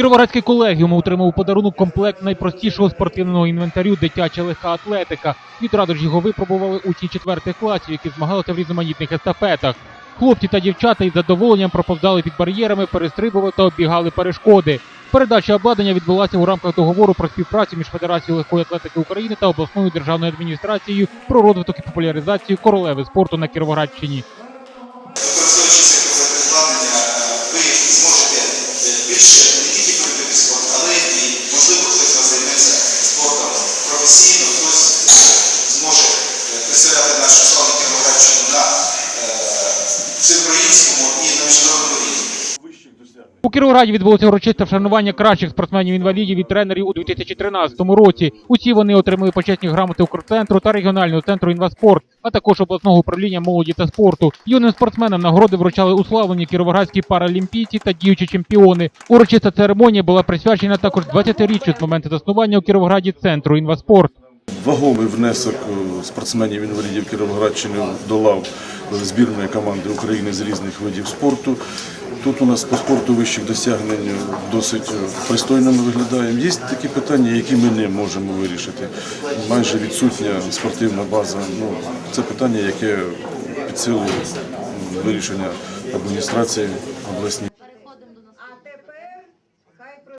Кіровоградський колегіум отримав у подарунок комплект найпростішого спортивного інвентарю дитяча легка атлетика. Відразу ж його випробували учні четвертих класів, які змагалися в різноманітних естафетах. Хлопці та дівчата із задоволенням проповзали під бар'єрами, перестрибували та оббігали перешкоди. Передача обладнання відбулася у рамках договору про співпрацю між Федерацією легкої атлетики України та обласною державною адміністрацією про розвиток і популяризацію королеви спорту на Кіровоградщині. У Кіровограді відбулося урочисте вшанування кращих спортсменів-інвалідів і тренерів у 2013 році. Усі вони отримали почесні грамоти Укрцентру та регіонального центру інваспорт, а також обласного управління молоді та спорту. Юним спортсменам нагороди вручали уславлені кіровоградські паралімпійці та діючі чемпіони. Урочиста церемонія була присвячена також 20-річчю з моменту заснування у Кіровограді центру інваспорт. Вагомий внесок е, спортсменів-інвалідів Кіровоградщини до лав збірної команди України з різних видів спорту. Тут у нас по спорту вищих досягнень досить е, пристойно ми виглядаємо. Є такі питання, які ми не можемо вирішити. Майже відсутня спортивна база. Ну, це питання, яке під силу вирішення адміністрації обласній.